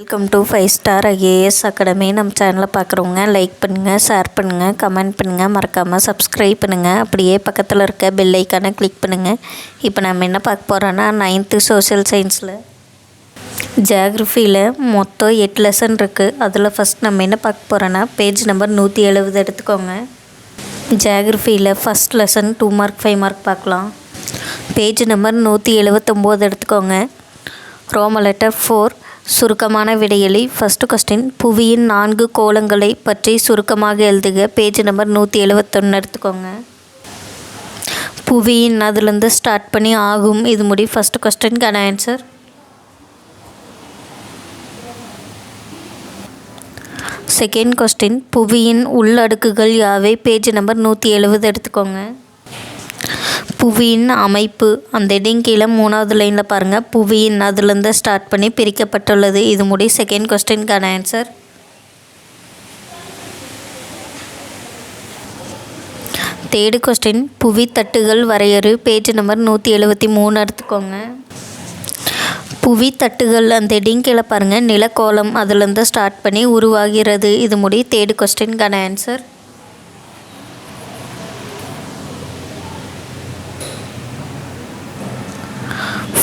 Welcome to five star IAS academy நம்ம சேனலை பார்க்குறவங்க லைக் பண்ணுங்கள் ஷேர் பண்ணுங்கள் கமெண்ட் பண்ணுங்கள் மறக்காமல் சப்ஸ்கிரைப் பண்ணுங்கள் அப்படியே பக்கத்தில் இருக்க பெல் ஐக்கானை கிளிக் பண்ணுங்கள் இப்போ நம்ம என்ன பார்க்க போகிறோன்னா நைன்த்து சோஷியல் சயின்ஸில் ஜியாகிரஃபியில் மொத்தம் எட்டு லெசன் இருக்குது அதில் ஃபஸ்ட் நம்ம என்ன பார்க்க போகிறோன்னா பேஜ் நம்பர் நூற்றி எழுபது எடுத்துக்கோங்க. ஜியாகிரஃபியில் first lesson two mark five mark பார்க்கலாம். பேஜ் நம்பர் நூற்றி எழுபத்தொம்போது எடுத்துக்கோங்க. ரோம லெட்டர் ஃபோர் சுருக்கமான விடையளி. ஃபஸ்ட்டு கொஸ்டின் புவியின் நான்கு கோலங்களை பற்றி சுருக்கமாக எழுதுக. பேஜ் நம்பர் நூற்றி எழுபத்தொன்று எடுத்துக்கோங்க. புவியின் அதுலேருந்து ஸ்டார்ட் பண்ணி ஆகும். இது முடி ஃபஸ்ட்டு கொஸ்டின்கான ஆன்சர் செகண்ட் கொஸ்டின் புவியின் உள்ளடுக்குகள் யாவை? பேஜ் நம்பர் நூற்றி எழுபது எடுத்துக்கோங்க. புவியின் அமைப்பு. அந்த இடம் கீழே மூணாவது லைனில் பாருங்கள் புவியின் அதுலேருந்து ஸ்டார்ட் பண்ணி பிரிக்கப்பட்டுள்ளது. இது முடி செகண்ட் கொஸ்டின்கான ஆன்சர் தேர்டு கொஸ்டின் புவி தட்டுகள் வரையறு. பேஜ் நம்பர் நூற்றி எழுபத்தி மூணு எடுத்துக்கோங்க. புவி தட்டுகள் அந்த இடம் கீழே பாருங்கள் நிலக்கோலம் அதுலேருந்து ஸ்டார்ட் பண்ணி உருவாகிறது. இது முடி தேர்டு கொஸ்டின்கான ஆன்சர்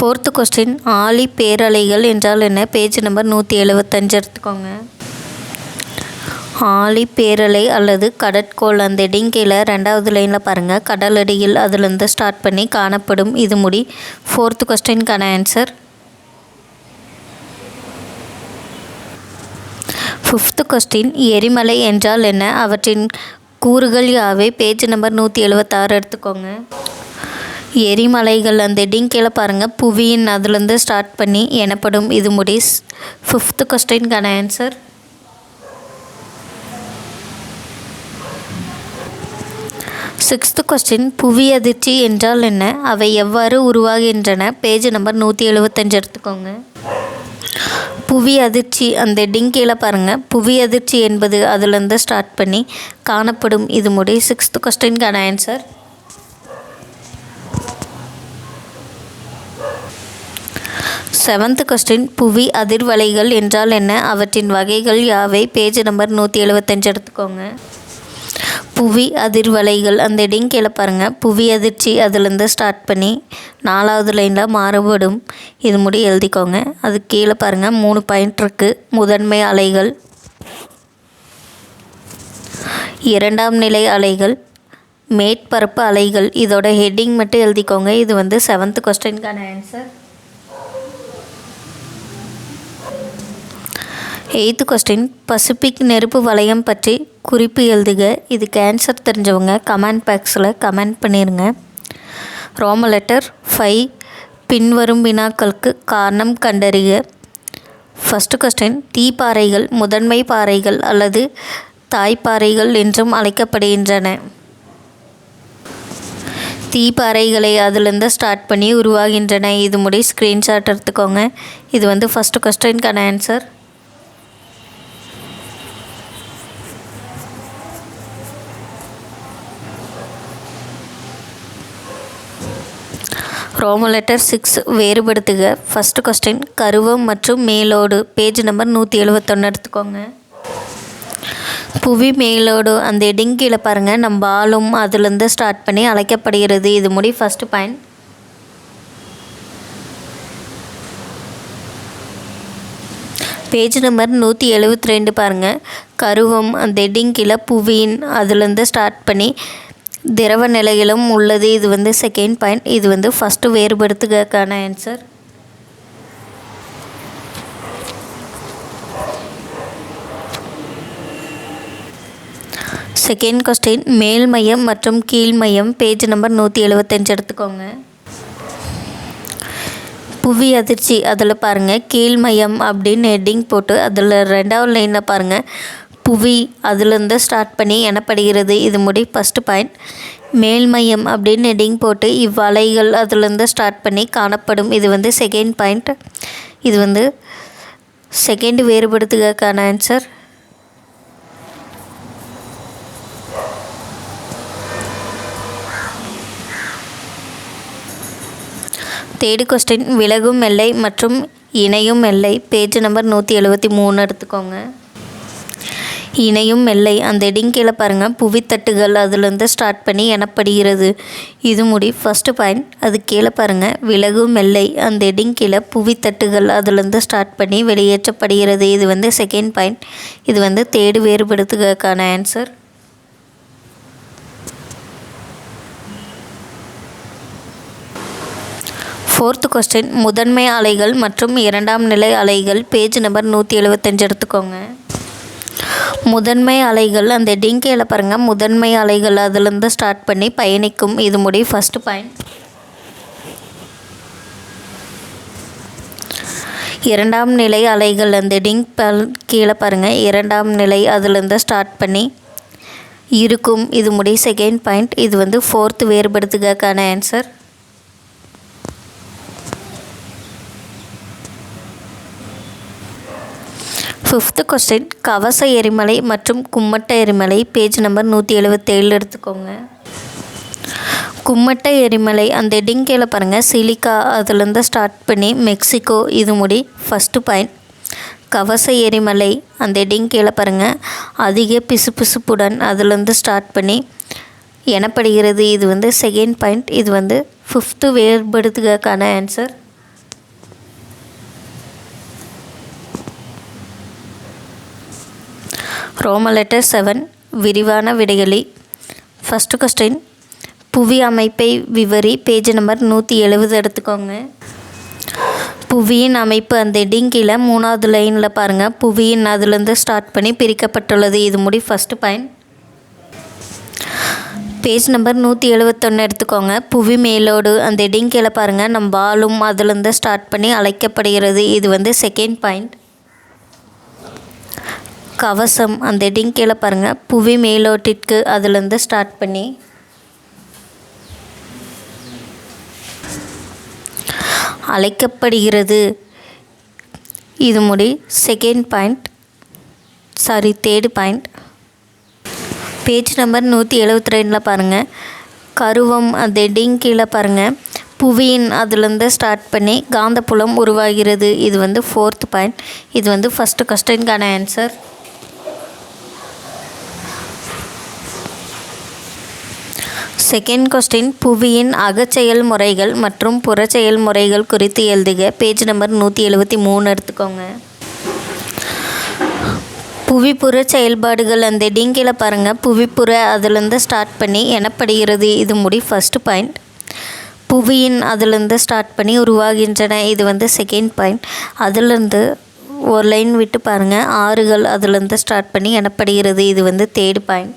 ஃபோர்த்து கொஸ்டின் ஆலி பேரலைகள் என்றால் என்ன? பேஜ் நம்பர் நூற்றி எழுபத்தஞ்சு எடுத்துக்கோங்க. ஆலி பேரலை அல்லது கடற்கோள் அந்த டிங்கில் ரெண்டாவது லைனில் பாருங்கள் கடலடியில் அதுலேருந்து ஸ்டார்ட் பண்ணி காணப்படும் இது முடி. ஃபோர்த்து கொஸ்டின்கான ஆன்சர் ஃபிஃப்த்து கொஸ்டின் எரிமலை என்றால் என்ன? அவற்றின் கூறுகள் யாவை? பேஜ் நம்பர் நூற்றி எழுபத்தாறு எடுத்துக்கோங்க. எரிமலைகள் அந்த இடம் கீழே பாருங்கள் புவியின் அதுலேருந்து ஸ்டார்ட் பண்ணி எனப்படும் இது முடிஸ். ஃபிஃப்த்து கொஸ்டின்கான ஆன்சர் சிக்ஸ்த்து கொஸ்டின் புவி அதிர்ச்சி என்றால் என்ன? அவை எவ்வாறு உருவாகின்றன? பேஜ் நம்பர் நூற்றி எழுபத்தஞ்சு எடுத்துக்கோங்க. புவி அதிர்ச்சி அந்த இடம் கீழே பாருங்கள் புவி அதிர்ச்சி என்பது அதுலேருந்து ஸ்டார்ட் பண்ணி காணப்படும் இது முடி சிக்ஸ்த்து கொஸ்டின்கான ஆன்சர் செவன்த் கொஸ்டின் புவி அதிர்வலைகள் என்றால் என்ன? அவற்றின் வகைகள் யாவை? பேஜ் நம்பர் நூற்றி எழுபத்தஞ்சு எடுத்துக்கோங்க. புவி அதிர்வலைகள் அந்த இடையும் கீழே பாருங்கள் புவி அதிர்ச்சி அதுலேருந்து ஸ்டார்ட் பண்ணி நாலாவது லைனில் மாறுபடும். இது முடி எழுதிக்கோங்க. அது கீழே பாருங்கள் மூணு பாயிண்ட் இருக்குது முதன்மை அலைகள். இரண்டாம் நிலை அலைகள். மேற்பரப்பு அலைகள். இதோட ஹெட்டிங் மட்டும் எழுதிக்கோங்க. இது வந்து செவன்த் கொஸ்டின்கான ஆன்சர் எயித்து கொஸ்டின் பசிபிக் நெருப்பு வளையம் பற்றி குறிப்பு எழுதுக. இது கேன்சர் தெரிஞ்சவங்க கமெண்ட் பாக்ஸில் கமெண்ட் பண்ணிடுங்க ரோம லெட்டர் ஃபைவ் பின்வரும் வினாக்களுக்கு காரணம் கண்டறிய ஃபஸ்ட்டு கொஸ்டின் தீப்பாறைகள் முதன்மை பாறைகள் அல்லது தாய்ப்பாறைகள் என்றும் அழைக்கப்படுகின்றன. தீப்பாறைகளை அதிலிருந்து ஸ்டார்ட் பண்ணி உருவாகின்றன. இது முடி ஸ்க்ரீன்ஷாட் எடுத்துக்கோங்க. இது வந்து ஃபஸ்ட்டு கொஸ்டின்கான ஆன்சர் ரோம லெட்டர் சிக்ஸ் வேறுபடுத்துக. ஃபஸ்ட்டு கொஸ்டின் கருவம் மற்றும் மேலோடு. பேஜ் நம்பர் நூற்றி எழுபத்தொன்று எடுத்துக்கோங்க. புவி மேலோடு அந்த இடுங்கீழே பாருங்கள் நம்ம ஆளும் அதுலேருந்து ஸ்டார்ட் பண்ணி அழைக்கப்படுகிறது. இது முடி ஃபஸ்ட்டு பாயிண்ட் பேஜ் நம்பர் நூற்றி எழுபத்தி ரெண்டு பாருங்கள் கருவம் அந்த இடுங்கீழே புவியின் அதுலேருந்து ஸ்டார்ட் பண்ணி திரவ நிலையிலும் உள்ளது. இது வந்து செகண்ட் பாயிண்ட் இது வந்து ஃபஸ்ட்டு வேறுபடுத்துக்கான ஆன்சர் செகண்ட் கொஸ்டின் மேல் மையம் மற்றும் கீழ் மையம். பேஜ் நம்பர் நூற்றி எழுபத்தஞ்சு எடுத்துக்கோங்க. புவி அதிர்ச்சி. அதில் பாருங்கள் கீழ் மையம் அப்படின்னு ஹெட்டிங் போட்டு அதில் ரெண்டாவது லைனில் பாருங்கள் புவி அதுலேருந்து ஸ்டார்ட் பண்ணி எனப்படுகிறது. இது முடி ஃபஸ்ட்டு பாயிண்ட் மேல்மையம் அப்படின்னு ஹெட்டிங் போட்டு இவ்வலைகள் அதுலேருந்து ஸ்டார்ட் பண்ணி காணப்படும். இது வந்து செகண்ட் பாயிண்ட் இது வந்து செகண்ட் வேறுபடுத்துக்கான ஆன்சர் தேர்டு கொஸ்டின் விலகும் எல்லை மற்றும் இணையும் எல்லை. பேஜ் நம்பர் நூற்றி எழுபத்தி மூணு எடுத்துக்கோங்க. இணையும் எல்லை. அந்த ஹெட்டிங் கீழே பாருங்கள் புவித்தட்டுகள் அதுலேருந்து ஸ்டார்ட் பண்ணி எனப்படுகிறது. இது முடி ஃபஸ்ட்டு பாயிண்ட் அது கீழே பாருங்கள் விலகும் எல்லை. அந்த ஹெட்டிங் புவித்தட்டுகள் அதுலேருந்து ஸ்டார்ட் பண்ணி வெளியேற்றப்படுகிறது. இது வந்து செகண்ட் பாயிண்ட் இது வந்து தேடு வேறுபடுத்துவதற்கான ஆன்சர் ஃபோர்த்து கொஸ்டின் முதன்மை அலைகள் மற்றும் இரண்டாம் நிலை அலைகள். பேஜ் நம்பர் நூற்றி எழுபத்தஞ்சு எடுத்துக்கோங்க. முதன்மை அலைகள் அந்த டிங்கையில் பாருங்கள் முதன்மை அலைகள் அதுலேருந்து ஸ்டார்ட் பண்ணி பயணிக்கும். இது முடி ஃபஸ்ட்டு பாயிண்ட் இரண்டாம் நிலை அலைகள் அந்த டிங் பல் கீழே பாருங்கள் இரண்டாம் நிலை அதுலேருந்து ஸ்டார்ட் பண்ணி இருக்கும். இது முடி செகண்ட் பாயிண்ட் இது வந்து ஃபோர்த்து வேறுபடுத்துக்கான ஆன்சர் ஃபிஃப்த்து கொஸ்டின் கவச எரிமலை மற்றும் கும்மட்ட எரிமலை பேஜ் நம்பர் நூற்றி எழுபத்தேழு எடுத்துக்கோங்க. கும்மட்ட எரிமலை அந்த ஹெட்டிங் கீழே பாருங்கள் சிலிக்கா அதுலேருந்து ஸ்டார்ட் பண்ணி மெக்சிகோ இது முடி ஃபஸ்ட்டு பாயிண்ட் கவச எரிமலை அந்த ஹெட்டிங் கீழே பாருங்கள் அதிக பிசுபிசுப்புடன் அதுலேருந்து ஸ்டார்ட் பண்ணி எனப்படுகிறது. இது வந்து செகண்ட் பாயிண்ட் இது வந்து ஃபிஃப்த்து வேறுபடுத்துக்கான ஆன்சர் ரோம லெட்டர் செவன் விரிவான விடைகளி. ஃபஸ்ட்டு கொஸ்டின் புவி அமைப்பை விவரி பேஜ் நம்பர் நூற்றி எழுபது எடுத்துக்கோங்க. புவியின் அமைப்பு அந்த ஹெட்டிங் மூணாவது லைனில் பாருங்கள் புவியின் அதுலேருந்து ஸ்டார்ட் பண்ணி பிரிக்கப்பட்டுள்ளது. இது முடி ஃபஸ்ட்டு பாயிண்ட் பேஜ் நம்பர் நூற்றி எழுபத்தொன்று எடுத்துக்கோங்க. புவி மேலோடு அந்த ஹெட்டிங் பாருங்கள் நம் வாழும் அதுலேருந்து ஸ்டார்ட் பண்ணி அழைக்கப்படுகிறது. இது வந்து செகண்ட் பாயிண்ட் கவசம் அந்த ஹெட்டிங் கீழே பாருங்கள் புவி மேலோட்டிற்கு அதுலேருந்து ஸ்டார்ட் பண்ணி. அழைக்கப்படுகிறது. இது முடி second point sorry third point page number நூற்றி எழுபத்தி ரெண்டில் பாருங்கள் கருவம் அந்த ஹெட்டிங் கீழே பாருங்கள் புவியின் அதுலேருந்து ஸ்டார்ட் பண்ணி காந்தப்புலம் உருவாகிறது. இது வந்து ஃபோர்த் பாயிண்ட் இது வந்து ஃபஸ்ட்டு கொஸ்டின்கான ஆன்சர் செகண்ட் கொஸ்டின் புவியின் அகச்செயல் முறைகள் மற்றும் புறச்செயல் முறைகள் குறித்து எழுதுக. பேஜ் நம்பர் நூற்றி எழுபத்தி மூணு எடுத்துக்கோங்க. புவிப்புற செயல்பாடுகள் அந்த டிங்கில் பாருங்கள் புவிப்புற அதுலேருந்து ஸ்டார்ட் பண்ணி எனப்படுகிறது. இது முடி ஃபஸ்ட்டு பாயிண்ட் புவியின் அதுலேருந்து ஸ்டார்ட் பண்ணி உருவாகின்றன. இது வந்து செகண்ட் பாயிண்ட் அதுலேருந்து ஒரு லைன் விட்டு பாருங்கள் ஆறுகள் அதுலேருந்து ஸ்டார்ட் பண்ணி எனப்படுகிறது. இது வந்து தேர்டு பாயிண்ட்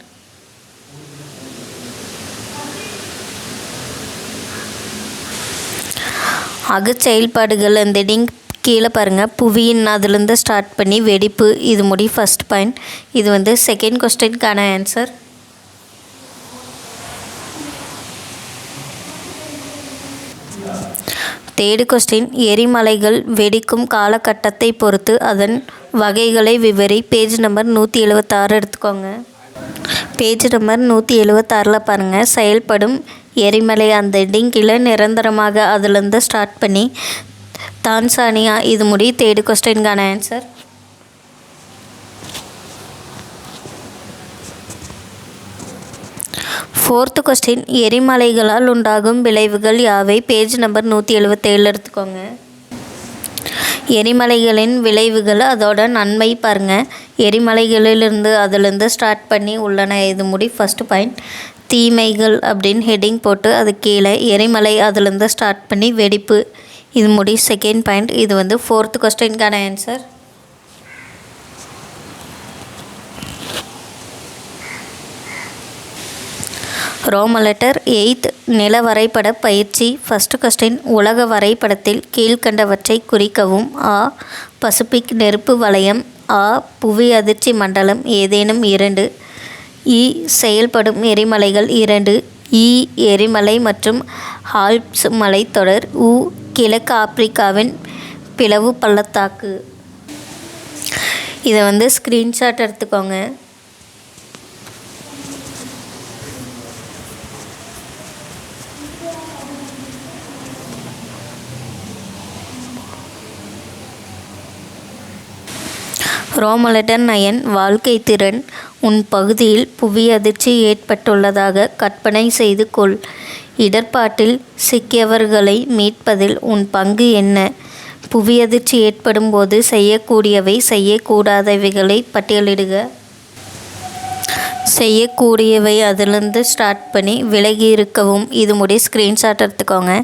அகச்செயல்பாடுகள் அந்த டிங் கீழே பாருங்கள் புவியின் அதுலேருந்து ஸ்டார்ட் பண்ணி வெடிப்பு இது முடி ஃபஸ்ட் பாயிண்ட் இது வந்து செகண்ட் கொஸ்டின்கான ஆன்சர் தேர்டு கொஸ்டின் எரிமலைகள் வெடிக்கும் காலகட்டத்தை பொறுத்து அதன் வகைகளை விவரி. பேஜ் நம்பர் நூற்றி எழுபத்தாறு எடுத்துக்கோங்க. பேஜ் நம்பர் நூற்றி எழுபத்தாறில் பாருங்கள் செயல்படும் எரிமலை அந்த டிங்கில் நிரந்தரமாக அதுலேருந்து ஸ்டார்ட் பண்ணி தான்சானியா இது முடி தேர்டு கொஸ்டின்கான ஆன்சர் ஃபோர்த்து கொஸ்டின் எரிமலைகளால் உண்டாகும் விளைவுகள் யாவை? பேஜ் நம்பர் நூற்றி எழுபத்தேழு எடுத்துக்கோங்க. எரிமலைகளின் விளைவுகள் அதோட நன்மை பாருங்கள் எரிமலைகளிலிருந்து அதிலிருந்து ஸ்டார்ட் பண்ணி உள்ளன இது முடி ஃபஸ்ட்டு பாயிண்ட் தீமைகள் அப்படின்னு ஹெட்டிங் போட்டு அது கீழே எரிமலை அதுலேருந்து ஸ்டார்ட் பண்ணி வெடிப்பு. இது முடி செகண்ட் பாயிண்ட் இது வந்து ஃபோர்த்து கொஸ்டின்கான ஆன்சர் ரோம லெட்டர் எயித் நில வரைபட பயிற்சி. ஃபஸ்ட்டு கொஸ்டின் உலக வரைபடத்தில் கீழ்கண்டவற்றை குறிக்கவும். ஆ பசிபிக் நெருப்பு வலயம் ஆ புவி அதிர்ச்சி மண்டலம். ஏதேனும் இரண்டு. இ செயல்படும் எரிமலைகள் இரண்டு இ எரிமலை மற்றும் ஆல்ப்ஸ் மலைத்தொடர் உ கிழக்கு ஆப்பிரிக்காவின் பிளவு பள்ளத்தாக்கு. இதை வந்து ஸ்க்ரீன்ஷாட் எடுத்துக்கோங்க. குரோமலடன் நயன் வாழ்க்கை திறன் உன் பகுதியில் புவி அதிர்ச்சி ஏற்பட்டுள்ளதாக கற்பனை செய்து கொள். இடர்பாட்டில் சிக்கியவர்களை மீட்பதில் உன் பங்கு என்ன? புவி அதிர்ச்சி ஏற்படும் போது செய்யக்கூடியவை செய்யக்கூடாதவைகளை பட்டியலிடுக. செய்யக்கூடியவை அதிலிருந்து ஸ்டார்ட் பண்ணி விலகி இருக்கவும். இது முடிய ஸ்க்ரீன்ஷாட் எடுத்துக்கோங்க.